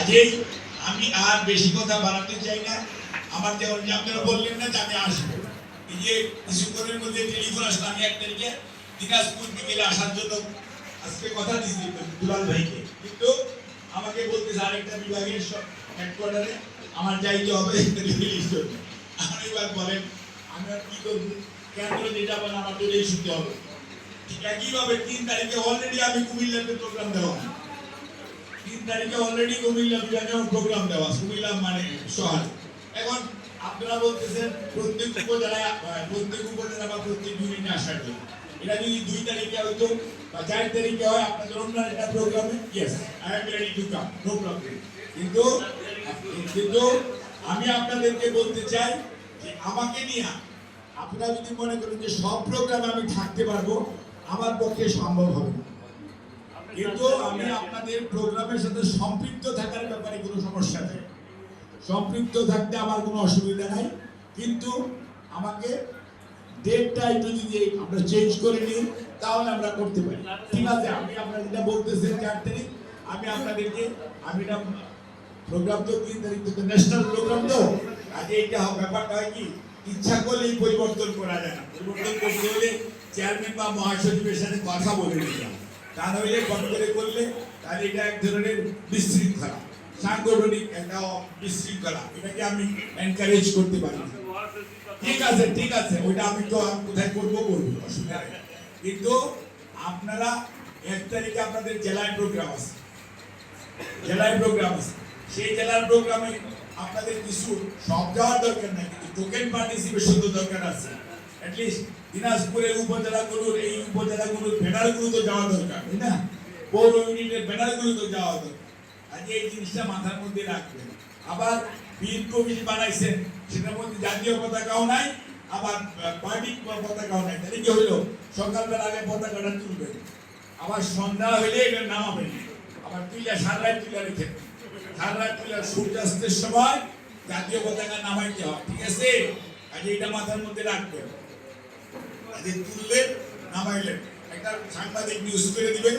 কাজেই আমি আর বেশি কথা বাড়াতে চাই না। আমার যে আপনারা বললেন না যে আমি আসব। এই যে কিছুক্ষণের মধ্যে টেলিফোন আসলো আমি এক তারিখে দিনাজপুর বিকেলে আসার জন্য। আজকে কথা দিচ্ছি দুলাল ভাইকে। কিন্তু আমাকে বলতেছে আরেকটা বিভাগের হেডকোয়ার্টারে আমার যাইতে হবে আমার এবার বলেন আমি আর কি করব? কেন যেটা বলেন আমার তো এই শুনতে হবে। ঠিক একইভাবে তিন তারিখে অলরেডি আমি কুমিল্লাতে প্রোগ্রাম দেওয়া। তিন তারিখে অলরেডি কুমিল্লা বিভাগে প্রোগ্রাম দেওয়া, কুমিল্লা মানে শহর। এখন আপনারা বলতেছেন প্রত্যেক উপজেলায় প্রত্যেক উপজেলা বা প্রত্যেক ইউনিটে আসার জন্য। এটা যদি দুই তারিখে বা চার তারিখে হয়, আপনাদের অন্য একটা প্রোগ্রামে yes I am ready to come no problem কিন্তু কিন্তু আমি আপনাদেরকে বলতে চাই যে আমাকে নিয়ে, আপনারা যদি মনে করেন যে সব প্রোগ্রামে আমি থাকতে পারব, আমার পক্ষে সম্ভব হবে না। কিন্তু আমি আপনাদের প্রোগ্রামের সাথে সম্পৃক্ত থাকার ব্যাপারে কোনো সমস্যা নেই। সম্পৃক্ত থাকতে আমার কোনো অসুবিধা নাই। কিন্তু আমাকে ডেটটা একটু যদি আমরা চেঞ্জ করে নিই তাহলে আমরা করতে পারি। ঠিক আছে আমি আপনারা যেটা বলতেছেন চার তারিখ আমি আপনাদেরকে আমি এটা প্রোগ্রাম তো তিন তারিখ তো ন্যাশনাল প্রোগ্রাম তো আগে এটা ব্যাপারটা হয় কি ইচ্ছা করলেই পরিবর্তন করা যায় না। পরিবর্তন করতে হলে চেয়ারম্যান বা মহাসচিবের সাথে কথা বলে হবে। করে করলে তাহলে এটা এক ধরনের বিশৃঙ্খলা, সাংগঠনিক একটা বিশৃঙ্খলা। এটাকে আমি এনকারেজ করতে পারি। ঠিক আছে ঠিক আছে, ওইটা আমি তো কোথায় করব করব অসুবিধা কিন্তু আপনারা এক তারিখে আপনাদের জেলায় প্রোগ্রাম আছে। জেলায় প্রোগ্রাম আছে। সেই জেলার প্রোগ্রামে আপনাদের কিছু সব যাওয়ার দরকার নাই, কিন্তু টোকেন পার্টিসিপেশন তো দরকার আছে। অ্যাটলিস্ট দিনাজপুরের উপজেলাগুলোর এই উপজেলাগুলোর ব্যানারগুলো তো যাওয়া দরকার, তাই না? পৌর ইউনিটের ব্যানারগুলো তো যাওয়া দরকার। আজ এই জিনিসটা মাথার মধ্যে রাখবেন। আবার বীর কমিটি বানাইছেন, সেটার মধ্যে জাতীয় পতাকাও নাই, আবার পার্টি পতাকাও নাই। তাহলে কি হইল সকালবেলা আগে পতাকাটা তুলবেন। আবার সন্ধ্যা হইলে এটা নামাবেন। আবার তুইলা সারা রাত তুইলা রেখে সারা রাত তুইলা সূর্যাস্তের সময় জাতীয় পতাকা নামাইতে হয় ঠিক আছে? আজ এটা মাথার মধ্যে রাখবেন। আজ তুললেন নামাইলেন একটা সাংবাদিক নিউজ করে দিবে